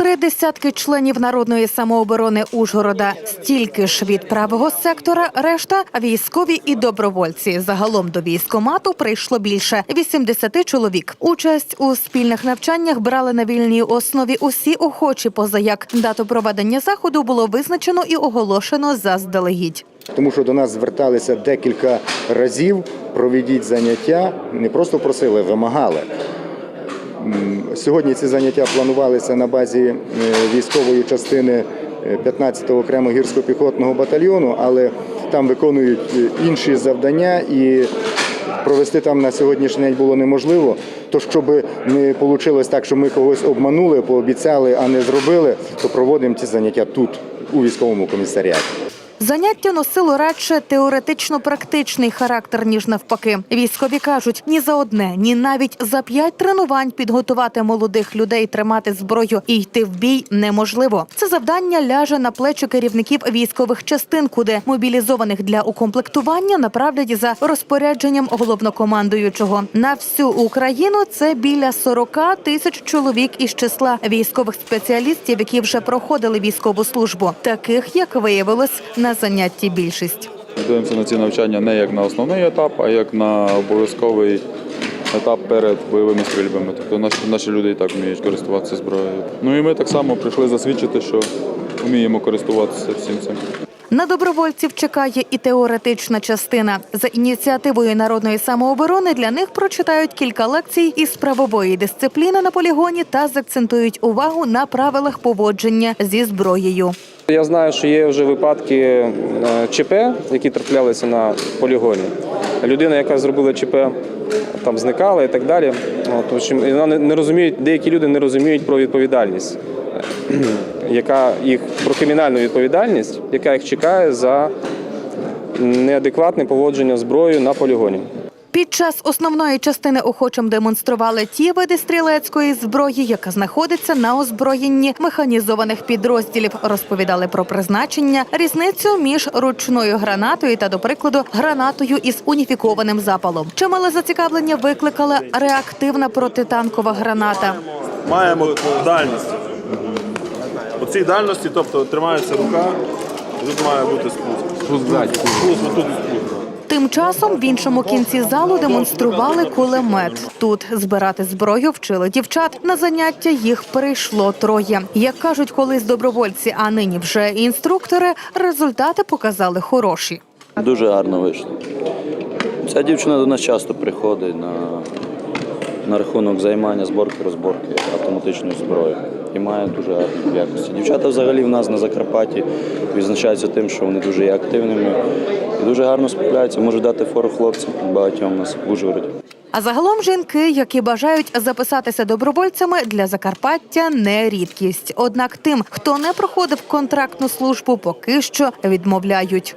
Три десятки членів народної самооборони Ужгорода, стільки ж від правого сектора, решта військові і добровольці. Загалом до військомату прийшло більше 80 чоловік. Участь у спільних навчаннях брали на вільній основі усі охочі, поза як дату проведення заходу було визначено і оголошено заздалегідь. Тому що до нас зверталися декілька разів, проведіть заняття, не просто просили, вимагали. Сьогодні ці заняття планувалися на базі е, військової частини е, 15-го окремого гірсько-піхотного батальйону, але там виконують е, інші завдання і провести там на сьогоднішній день було неможливо. То щоб не вийшло так, що ми когось обманули, пообіцяли, а не зробили, то проводимо ці заняття тут, у військовому комісаріаті. Заняття носило радше теоретично-практичний характер, ніж навпаки. Військові кажуть, ні за одне, ні навіть за п'ять тренувань підготувати молодих людей тримати зброю і йти в бій неможливо. Це завдання ляже на плечі керівників військових частин, куди мобілізованих для укомплектування направлять за розпорядженням головнокомандуючого. На всю Україну це біля 40 тисяч чоловік із числа військових спеціалістів, які вже проходили військову службу. Таких, як виявилось, на занятті більшість. Ми дивимося на ці навчання не як на основний етап, а як на обов'язковий етап перед бойовими стрільбами. Тобто наші, наші люди і так вміють користуватися зброєю. Ну і ми так само прийшли засвідчити, що вміємо користуватися всім цим. На добровольців чекає і теоретична частина. За ініціативою народної самооборони для них прочитають кілька лекцій із правової дисципліни на полігоні та закцентують увагу на правилах поводження зі зброєю. Я знаю, що є вже випадки е, ЧП, які траплялися на полігоні. Людина, яка зробила ЧП, там зникала і так далі. От, не розуміють, деякі люди не розуміють про відповідальність, е, яка їх про кримінальну відповідальність, яка їх чекає за неадекватне поводження зброєю на полігоні. Під час основної частини охочим демонстрували ті види стрілецької зброї, яка знаходиться на озброєнні механізованих підрозділів. Розповідали про призначення, різницю між ручною гранатою та, до прикладу, гранатою із уніфікованим запалом. Чимале зацікавлення викликала реактивна протитанкова граната. маємо дальність. У цій дальності, тобто тримається рука, тут має бути спуск. Спуск. Спуск, спуск. Тим часом в іншому кінці залу демонстрували кулемет. Тут збирати зброю вчили дівчат. На заняття їх прийшло троє. Як кажуть колись добровольці, а нині вже інструктори, результати показали хороші. Дуже гарно вийшло. Ця дівчина до нас часто приходить на, на рахунок займання зборки, розборки автоматичною зброєю і має дуже гарні якості. Дівчата взагалі в нас на Закарпатті відзначаються тим, що вони дуже є активними і дуже гарно справляються, можуть дати фору хлопцям багатьом нас в Ужгороді. А загалом жінки, які бажають записатися добровольцями для Закарпаття, не рідкість. Однак тим, хто не проходив контрактну службу, поки що відмовляють.